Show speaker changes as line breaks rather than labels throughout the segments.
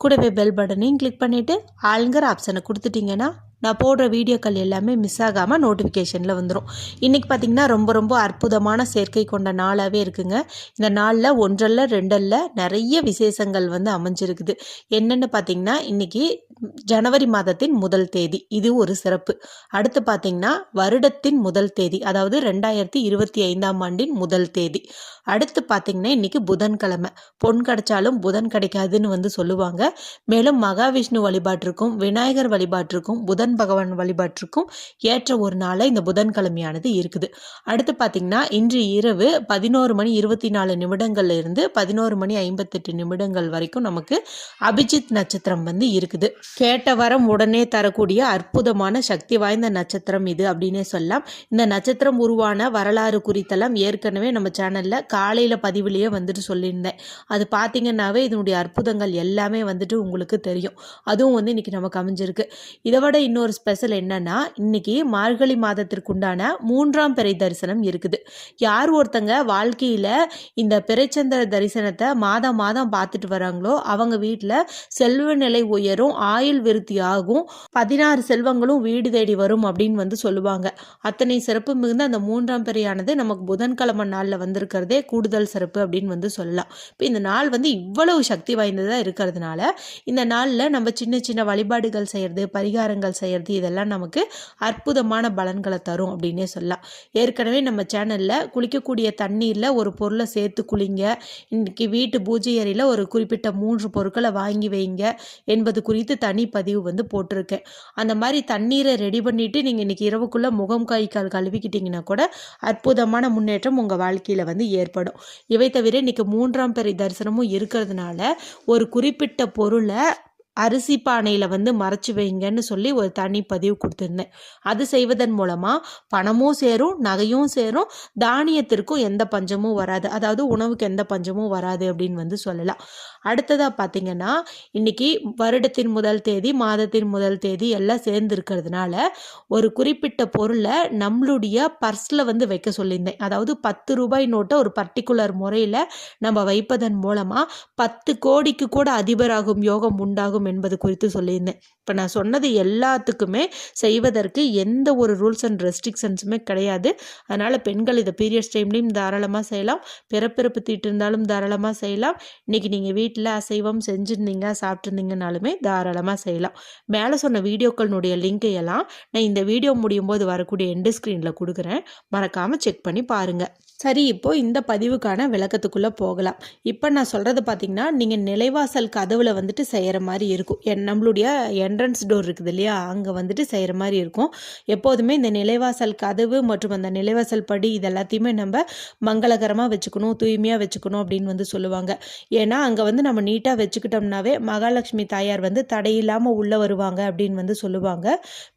கூடவே பெல் பட்டனையும் கிளிக் பண்ணிவிட்டு ஆளுங்கிற ஆப்ஷனை கொடுத்துட்டிங்கன்னா நான் போடுற வீடியோக்கள் எல்லாமே மிஸ் ஆகாமல் நோட்டிஃபிகேஷனில் வந்துடும் இன்றைக்கி பார்த்திங்கன்னா ரொம்ப ரொம்ப அற்புதமான சேர்க்கை கொண்ட நாளாகவே இருக்குங்க. இந்த நாளில் ஒன்றல்ல ரெண்டல்ல நிறைய விசேஷங்கள் வந்து அமைஞ்சிருக்குது. என்னென்னு பார்த்திங்கன்னா இன்றைக்கி ஜனவரி மாதத்தின் முதல் தேதி. இது ஒரு சிறப்பு. அடுத்து பார்த்திங்கன்னா வருடத்தின் முதல் தேதி அதாவது ரெண்டாயிரத்தி இருபத்தி ஐந்தாம் ஆண்டின் முதல் தேதி. அடுத்து பார்த்திங்கன்னா இன்றைக்கி புதன்கிழமை. பொன் கிடைச்சாலும் புதன் கிடைக்காதுன்னு வந்து சொல்லுவாங்க. மேலும் மகாவிஷ்ணு வழிபாட்டிற்கும் விநாயகர் வழிபாட்டிற்கும் புதன் பகவான் வழிபாட்டிற்கும் ஏற்ற ஒரு நாளை இந்த புதன்கிழமையானது இருக்குது. அடுத்து பார்த்தீங்கன்னா இன்று இரவு பதினோரு மணி இருபத்தி நாலு நிமிடங்கள்ல இருந்து பதினோரு மணி ஐம்பத்தெட்டு நிமிடங்கள் வரைக்கும் நமக்கு அபிஜித் நட்சத்திரம் வந்து இருக்குது. கேட்ட வரம் உடனே தரக்கூடிய அற்புதமான சக்தி வாய்ந்த நட்சத்திரம் இது அப்படின்னே சொல்லலாம். இந்த நட்சத்திரம் உருவான வரலாறு குறித்தெல்லாம் ஏற்கனவே நம்ம சேனலில் காலையில் பதிவிலேயே வந்துட்டு சொல்லியிருந்தேன். அது பார்த்தீங்கன்னாவே இதனுடைய அற்புதங்கள் எல்லாமே வந்துட்டு உங்களுக்கு தெரியும். அதுவும் வந்து இன்றைக்கி நமக்கு அமைஞ்சிருக்கு இதை விட இன்னொரு ஸ்பெஷல் என்னன்னா இன்னைக்கு மார்கழி மாதத்திற்குண்டான மூன்றாம் பிறை தரிசனம் இருக்குது. யார் ஒருத்தங்க வாழ்க்கையில் இந்த பிறைச்சந்திர தரிசனத்தை மாதம் மாதம் பார்த்துட்டு வராங்களோ அவங்க வீட்டில் செல்வ நிலை உயரும் ஆயுள் விருத்தி ஆகும் பதினாறு செல்வங்களும் வீடு தேடி வரும் அப்படின்னு வந்து சொல்லுவாங்க. அத்தனை சிறப்பு மிகுந்த அந்த மூன்றாம் பிறையானது நமக்கு புதன்கிழமை நாளில் வந்திருக்கிறதே கூடுதல் சிறப்பு அப்படின்னு வந்து சொல்லலாம். இப்போ இந்த நாள் வந்து இவ்வளவு சக்தி வாய்ந்ததாக இருக்கிறதுனால இந்த நாளில் நம்ம சின்ன சின்ன வழிபாடுகள் செய்கிறது பரிகாரங்கள் செய்கிறது இதெல்லாம் நமக்கு அற்புதமான பலன்களை தரும் அப்படின்னே சொல்லலாம். ஏற்கனவே நம்ம சேனலில் குளிக்கக்கூடிய தண்ணீரில் ஒரு பொருளை சேர்த்து குளிங்க. இன்றைக்கி வீட்டு பூஜை அறையில் ஒரு குறிப்பிட்ட மூன்று பொருட்களை வாங்கி வைங்க என்பது குறித்து தனி பதிவு வந்து போட்டிருக்கேன். அந்த மாதிரி தண்ணீரை ரெடி பண்ணிவிட்டு நீங்கள் இன்றைக்கி இரவுக்குள்ளே முகம் கை கால் கழுவிக்கிட்டிங்கன்னா கூட அற்புதமான முன்னேற்றம் உங்கள் வாழ்க்கையில் வந்து ஏற்படும். இவை தவிர இன்றைக்கி மூன்றாம் பெரிய தரிசனமும் இருக்கிறதுனால ஒரு குறிப்பிட்ட பொருளை அரிசி பானையில் வந்து மறைச்சி வைங்கன்னு சொல்லி ஒரு தனி பதிவு கொடுத்துருந்தேன். அது செய்வதன் மூலமாக பணமும் சேரும் நகையும் சேரும் தானியத்திற்கும் எந்த பஞ்சமும் வராது. அதாவது உணவுக்கு எந்த பஞ்சமும் வராது அப்படின்னு வந்து சொல்லலாம். அடுத்ததாக பார்த்தீங்கன்னா இன்றைக்கி வருடத்தின் முதல் தேதி மாதத்தின் முதல் தேதி எல்லாம் சேர்ந்துருக்கிறதுனால ஒரு குறிப்பிட்ட பொருளை நம்மளுடைய பர்ஸில் வந்து வைக்க சொல்லியிருந்தேன். அதாவது பத்து ரூபாய் நோட்டை ஒரு பர்டிகுலர் முறையில் நம்ம வைப்பதன் மூலமாக பத்து கோடிக்கு கூட அதிபராகும் யோகம் உண்டாகும் என்பது குறித்து சொல்லியிருந்தேன். இப்போ நான் சொன்னது எல்லாத்துக்குமே செய்வதற்கு எந்த ஒரு ரூல்ஸ் அண்ட் ரெஸ்ட்ரிக்ஷன்ஸுமே கிடையாது. அதனால் பெண்கள் இதை பீரியட்ஸ் டைம்லேயும் தாராளமாக செய்யலாம். பிறப்பிறப்பு தீட்டு இருந்தாலும் தாராளமாக செய்யலாம். இன்றைக்கி நீங்கள் வீட்டில் அசைவம் செஞ்சுருந்தீங்க சாப்பிட்ருந்தீங்கனாலுமே தாராளமாக செய்யலாம். மேலே சொன்ன வீடியோக்களினுடைய லிங்கை எல்லாம் நான் இந்த வீடியோ முடியும் போது வரக்கூடிய எண்டு ஸ்க்ரீனில் கொடுக்குறேன். மறக்காமல் செக் பண்ணி பாருங்கள் சரி இப்போது இந்த பதிவுக்கான விளக்கத்துக்குள்ளே போகலாம். இப்போ நான் சொல்கிறது பார்த்தீங்கன்னா நீங்கள் நிலைவாசல் கதவில் வந்துட்டு செய்கிற மாதிரி இருக்கும். என் நம்மளுடைய என்ட்ரன்ஸ் டோர் இருக்குது இல்லையா? அங்கே வந்துட்டு செய்கிற மாதிரி இருக்கும். எப்போதுமே இந்த நிலைவாசல் கதவு மற்றும் அந்த நிலைவாசல் படி இது எல்லாத்தையுமே நம்ம மங்களகரமாக வச்சுக்கணும் தூய்மையாக வச்சுக்கணும் அப்படின்னு வந்து சொல்லுவாங்க. ஏன்னா அங்கே வந்து நம்ம நீட்டாக வச்சுக்கிட்டோம்னாவே மகாலட்சுமி தாயார் வந்து தடையில்லாமல் உள்ளே வருவாங்க அப்படின்னு வந்து சொல்லுவாங்க.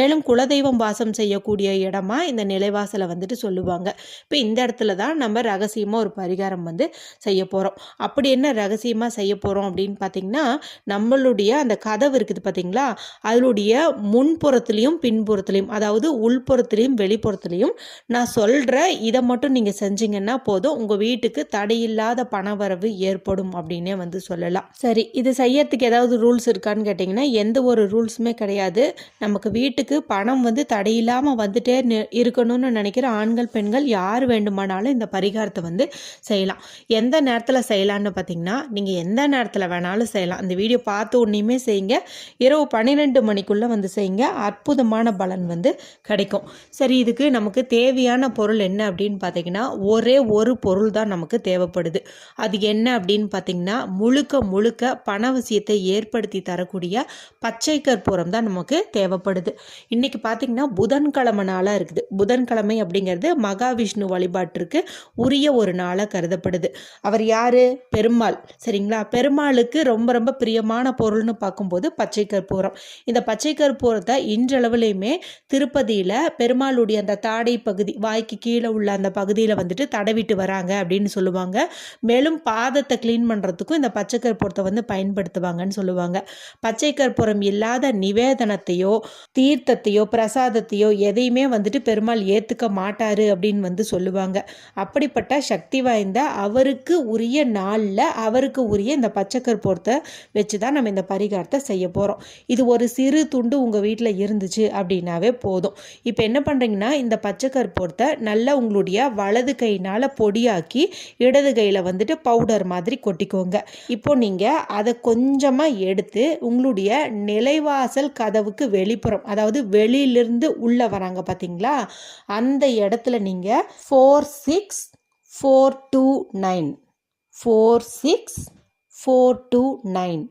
மேலும் குலதெய்வம் வாசம் செய்யக்கூடிய இடமா இந்த நிலைவாசலை வந்துட்டு சொல்லுவாங்க. இப்போ இந்த இடத்துல தான் நம்ம ரகசியமாக ஒரு பரிகாரம் வந்து செய்ய போகிறோம் அப்படி என்ன ரகசியமாக செய்ய போகிறோம் அப்படின்னு பார்த்தீங்கன்னா நம்மளுடைய அந்த கதவு இருக்குது பார்த்தீங்களா அதனுடைய முன்புறத்துலேயும் பின்புறத்துலேயும் அதாவது உள்புறத்துலேயும் வெளிப்புறத்துலேயும் நான் சொல்கிற இதை மட்டும் நீங்கள் செஞ்சீங்கன்னா போதும். உங்கள் வீட்டுக்கு தடையில்லாத பணவரவு ஏற்படும் அப்படின்னே வந்து சொல்லலாம். சரி இது செய்யறதுக்கு ஏதாவது ரூல்ஸ் இருக்கான்னு கேட்டிங்கன்னா எந்த ஒரு ரூல்ஸுமே கிடையாது. நமக்கு வீட்டுக்கு பணம் வந்து தடையில்லாமல் வந்துட்டே இருக்கணும்னு நினைக்கிற ஆண்கள் பெண்கள் யார் வேண்டுமானாலும் இந்த பரிகாரத்தை வந்து செய்யலாம். எந்த நேரத்தில் செய்யலான்னு பார்த்தீங்கன்னா நீங்கள் எந்த நேரத்தில் வேணாலும் செய்யலாம். அந்த வீடியோ பார்த்து உடனேயுமே செய்யுங்க. இரவு பன்னிரெண்டு மணிக்குள்ளே வந்து செய்யுங்க. அற்புதமான பலன் வந்து கிடைக்கும். சரி இதுக்கு நமக்கு தேவையான பொருள் என்ன அப்படின்னு பார்த்தீங்கன்னா ஒரே ஒரு பொருள் தான் நமக்கு தேவைப்படுது. அது என்ன அப்படின்னு பார்த்தீங்கன்னா முழுக்க முழுக்க பணவசியத்தை ஏற்படுத்தி தரக்கூடிய பச்சை கற்பூரம் தான் நமக்கு தேவைப்படுது. இன்றைக்கி பார்த்தீங்கன்னா புதன்கிழமை நாளாக இருக்குது. புதன்கிழமை அப்படிங்கிறது மகாவிஷ்ணு வழிபாட்டிற்கு உரிய ஒரு நாளாக கருதப்படுது. அவர் யார்? பெருமாள். சரிங்களா? பெருமாளுக்கு ரொம்ப ரொம்ப பிரியமான பொருள்னு பார்க்கும்போது பச்சை கற்பூரம். இந்த பச்சை கற்பூரத்தை இன்றளவுலையுமே திருப்பதியில் பெருமாளுடைய அந்த தாடை பகுதி வாய்க்கு கீழே உள்ள அந்த பகுதியில் வந்துட்டு தடவிட்டு வராங்க அப்படின்னு சொல்லுவாங்க. மேலும் பாதத்தை க்ளீன் பண்ணுறதுக்கும் இந்த பச்சை கற்பூரத்தை வந்து பயன்படுத்துவாங்கன்னு சொல்லுவாங்க. பச்சை கற்பூரம் இல்லாத நிவேதனத்தையோ தீர்த்தத்தையோ பிரசாதத்தையோ எதையுமே வந்துட்டு பெருமாள் ஏற்றுக்க மாட்டார் அப்படின்னு வந்து சொல்லுவாங்க. அப்படிப்பட்ட சக்தி வாய்ந்த அவருக்கு உரிய நாளில் அவருக்கு உரிய இந்த பச்சை கற்பூரத்தை வச்சு தான் நம்ம இந்த பரிகாரத்தை செய்ய போகிறோம் இது ஒரு சிறு துண்டு உங்கள் வீட்டில் இருந்துச்சு அப்படின்னாவே போதும். இப்போ என்ன பண்ணுறீங்கன்னா இந்த பச்சை கற்பூரத்தை நல்லா உங்களுடைய வலது கையினால் பொடியாக்கி இடது கையில் வந்துட்டு பவுடர் மாதிரி கொட்டிக்கோங்க. இப்போ நீங்கள் அதை கொஞ்சமாக எடுத்து உங்களுடைய நிலைவாசல் கதவுக்கு வெளிப்புறம் அதாவது வெளியிலிருந்து உள்ளே வராங்க பார்த்தீங்களா அந்த இடத்துல நீங்கள் four six four two nine four six four two nine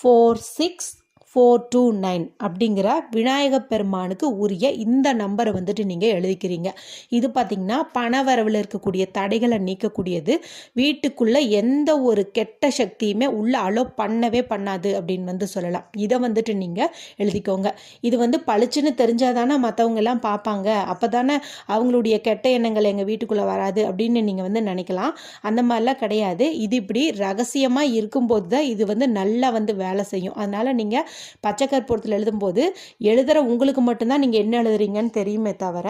four six four two nine அப்படிங்கிற விநாயக பெருமானுக்கு உரிய இந்த நம்பரை வந்துட்டு நீங்கள் எழுதிக்கிறீங்க. இது பார்த்திங்கன்னா பணவரவில் இருக்கக்கூடிய தடைகளை நீக்கக்கூடியது. வீட்டுக்குள்ளே எந்த ஒரு கெட்ட சக்தியுமே உள்ளே அலோ பண்ணவே பண்ணாது அப்படின்னு வந்து சொல்லலாம். இதை வந்துட்டு நீங்கள் எழுதிக்கோங்க. இது வந்து பளிச்சுன்னு தெரிஞ்சால் தானே மற்றவங்க எல்லாம் பார்ப்பாங்க அப்போ தானே அவங்களுடைய கெட்ட எண்ணங்கள் எங்கள் வீட்டுக்குள்ளே வராது அப்படின்னு நீங்கள் வந்து நினைக்கலாம். அந்த மாதிரிலாம் கிடையாது. இது இப்படி ரகசியமாக இருக்கும்போது தான் இது வந்து நல்லா வந்து வேலை செய்யும். அதனால் நீங்கள் பச்சை கற்பூரத்தில் எழுதும்போது எழுதுகிற உங்களுக்கு மட்டும்தான் நீங்கள் என்ன எழுதுறீங்கன்னு தெரியுமே தவிர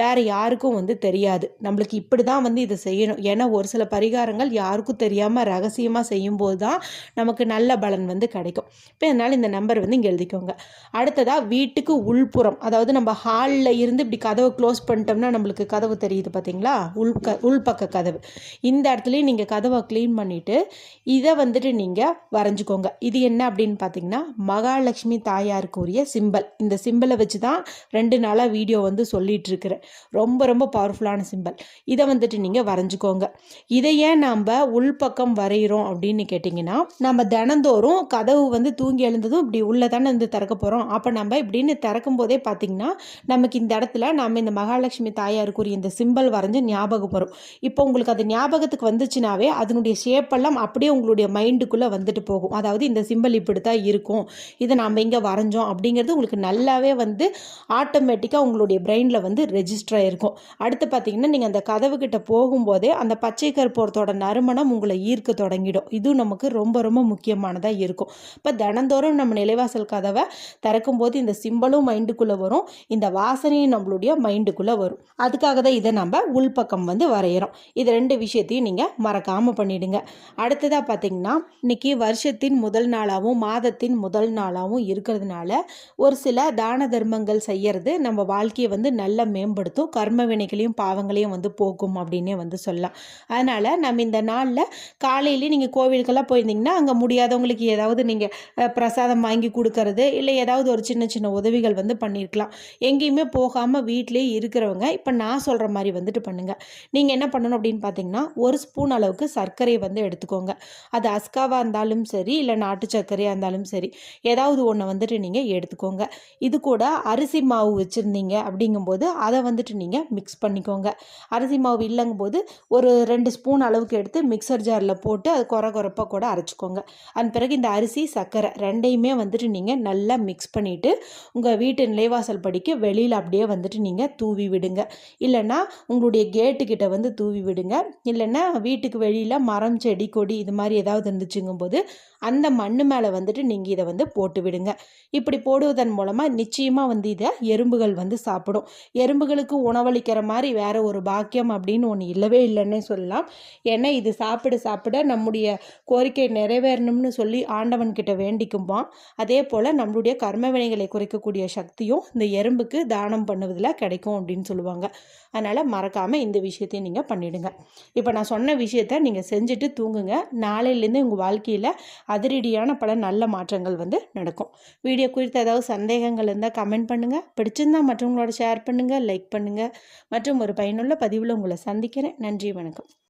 வேறு யாருக்கும் வந்து தெரியாது. நம்மளுக்கு இப்படி தான் வந்து இதை செய்யணும். ஏன்னா ஒரு சில பரிகாரங்கள் யாருக்கும் தெரியாமல் ரகசியமாக செய்யும்போது தான் நமக்கு நல்ல பலன் வந்து கிடைக்கும். இப்போ அதனால் இந்த நம்பர் வந்து இங்கே எழுதிக்கோங்க. அடுத்ததாக வீட்டுக்கு உள்புறம். அதாவது நம்ம ஹாலில் இருந்து இப்படி கதவை க்ளோஸ் பண்ணிட்டோம்னா நம்மளுக்கு கதவு தெரியுது பார்த்தீங்களா உள் க உள்பக்க கதவு. இந்த இடத்துலையும் நீங்கள் கதவை க்ளீன் பண்ணிவிட்டு இதை வந்துட்டு நீங்கள் வரைஞ்சிக்கோங்க. இது என்ன அப்படின்னு பார்த்தீங்கன்னா மகா மகாலட்சுமி தாயாருக்கு உரிய சிம்பல். இந்த சிம்பிளை வச்சு தான் ரெண்டு நாளாக வீடியோ வந்து சொல்லிட்டு இருக்கிறேன் ரொம்ப ரொம்ப பவர்ஃபுல்லான சிம்பல். இதை வந்துட்டு நீங்கள் வரைஞ்சிக்கோங்க. இதை ஏன் நாம் உள்பக்கம் வரைகிறோம் அப்படின்னு கேட்டிங்கன்னா நம்ம தினந்தோறும் கதவு வந்து தூங்கி எழுந்ததும் இப்படி உள்ளே தானே வந்து திறக்க போகிறோம் அப்போ நம்ம இப்படின்னு திறக்கும் போதே பார்த்தீங்கன்னா நமக்கு இந்த இடத்துல நம்ம இந்த மகாலட்சுமி தாயாருக்குரிய இந்த சிம்பல் வரைஞ்சு ஞாபகம் வரும். இப்போ உங்களுக்கு அது ஞாபகத்துக்கு வந்துச்சுனாவே அதனுடைய ஷேப்பெல்லாம் அப்படியே உங்களுடைய மைண்டுக்குள்ளே வந்துட்டு போகும். அதாவது இந்த சிம்பல் இப்படி தான் இருக்கும். இதை நாம் இங்கே வரைஞ்சோம் அப்படிங்கிறது உங்களுக்கு நல்லாவே வந்து ஆட்டோமேட்டிக்காக உங்களுடைய பிரெயினில் வந்து ரெஜிஸ்டர் ஆகிருக்கும் அடுத்து பார்த்தீங்கன்னா நீங்கள் அந்த கதவு போகும்போதே அந்த பச்சை கற்பூரத்தோட நறுமணம் உங்களை ஈர்க்க தொடங்கிடும். இதுவும் நமக்கு ரொம்ப ரொம்ப முக்கியமானதாக இருக்கும். இப்போ தினந்தோறும் நம்ம நிலைவாசல் கதவை திறக்கும்போது இந்த சிம்பலும் மைண்டுக்குள்ளே வரும். இந்த வாசனையும் நம்மளுடைய மைண்டுக்குள்ளே வரும். அதுக்காக தான் இதை நம்ம உள்பக்கம் வந்து வரைகிறோம் இது ரெண்டு விஷயத்தையும் நீங்கள் மறக்காமல் பண்ணிவிடுங்க அடுத்ததாக பார்த்தீங்கன்னா இன்னைக்கு வருஷத்தின் முதல் நாளாகவும் மாதத்தின் முதல் நாளாகவும் இருக்கிறதுனால ஒரு சில தான தர்மங்கள் செய்யறது நம்ம வாழ்க்கையை வந்து நல்லா மேம்படுத்தும். கர்ம வினைகளையும் பாவங்களையும் வந்து போக்கும் அப்படின்னே வந்து சொல்லலாம். அதனால் நம்ம இந்த நாளில் காலையிலேயே நீங்கள் கோவிலுக்கெல்லாம் போயிருந்தீங்கன்னா அங்கே முடியாதவங்களுக்கு ஏதாவது நீங்கள் பிரசாதம் வாங்கி கொடுக்கறது இல்லை ஏதாவது ஒரு சின்ன சின்ன உதவிகள் வந்து பண்ணியிருக்கலாம் எங்கேயுமே போகாமல் வீட்டிலேயே இருக்கிறவங்க இப்போ நான் சொல்கிற மாதிரி வந்துட்டு பண்ணுங்கள் நீங்கள் என்ன பண்ணணும் அப்படின்னு பார்த்தீங்கன்னா ஒரு ஸ்பூன் அளவுக்கு சர்க்கரையை வந்து எடுத்துக்கோங்க. அது அஸ்காவாக இருந்தாலும் சரி இல்லை நாட்டு சர்க்கரையாக இருந்தாலும் சரி ஏதாவது ஒன்று வந்துட்டு நீங்கள் எடுத்துக்கோங்க. இது கூட அரிசி மாவு வச்சுருந்தீங்க அப்படிங்கும்போது அதை வந்துட்டு நீங்கள் மிக்ஸ் பண்ணிக்கோங்க. அரிசி மாவு இல்லைங்கும்போது ஒரு ரெண்டு ஸ்பூன் அளவுக்கு எடுத்து மிக்சர் ஜாரில் போட்டு அது குறை குறைப்பாக கூட அரைச்சிக்கோங்க. அதன் பிறகு இந்த அரிசி சர்க்கரை ரெண்டையுமே வந்துட்டு நீங்கள் நல்லா மிக்ஸ் பண்ணிவிட்டு உங்கள் வீட்டு நிலைவாசல் படிக்கு வெளியில் அப்படியே வந்துட்டு நீங்கள் தூவி விடுங்க. இல்லைன்னா உங்களுடைய கேட்டுக்கிட்ட வந்து தூவி விடுங்க. இல்லைன்னா வீட்டுக்கு வெளியில் மரம் செடி கொடி இது மாதிரி ஏதாவது இருந்துச்சுங்கும்போது அந்த மண் மேலே வந்துட்டு நீங்கள் இதை வந்து போட்டு விடுங்க. இப்படி போடுவதன் மூலமாக நிச்சயமாக வந்து இதை எறும்புகள் வந்து சாப்பிடும். எறும்புகளுக்கு உணவளிக்கிற மாதிரி வேற ஒரு பாக்கியம் அப்படின்னு ஒன்று இல்லவே இல்லைன்னே சொல்லலாம். ஏன்னா இது சாப்பிட சாப்பிட நம்முடைய கோரிக்கை நிறைவேறணும்னு சொல்லி ஆண்டவன் கிட்ட வேண்டிக்கும்போம் அதே போல் நம்மளுடைய கர்ம வினைகளை குறைக்கக்கூடிய சக்தியும் இந்த எறும்புக்கு தானம் பண்ணுவதில் கிடைக்கும் அப்படின்னு சொல்லுவாங்க. அதனால் மறக்காமல் இந்த விஷயத்தையும் நீங்கள் பண்ணிவிடுங்க இப்போ நான் சொன்ன விஷயத்த நீங்கள் செஞ்சுட்டு தூங்குங்க. நாளையிலேருந்து உங்கள் வாழ்க்கையில் அதிரடியான பல நல்ல மாற்றங்கள் வந்து நடக்கும். வீடியோ குறித்த ஏதாவது சந்தேகங்கள் இருந்தால் கமெண்ட் பண்ணுங்கள் பிடிச்சிருந்தா மற்றவங்களோட ஷேர் பண்ணுங்கள் லைக் பண்ணுங்கள் மற்றும் ஒரு பயனுள்ள பதிவில் உங்களை சந்திக்கிறேன். நன்றி வணக்கம்.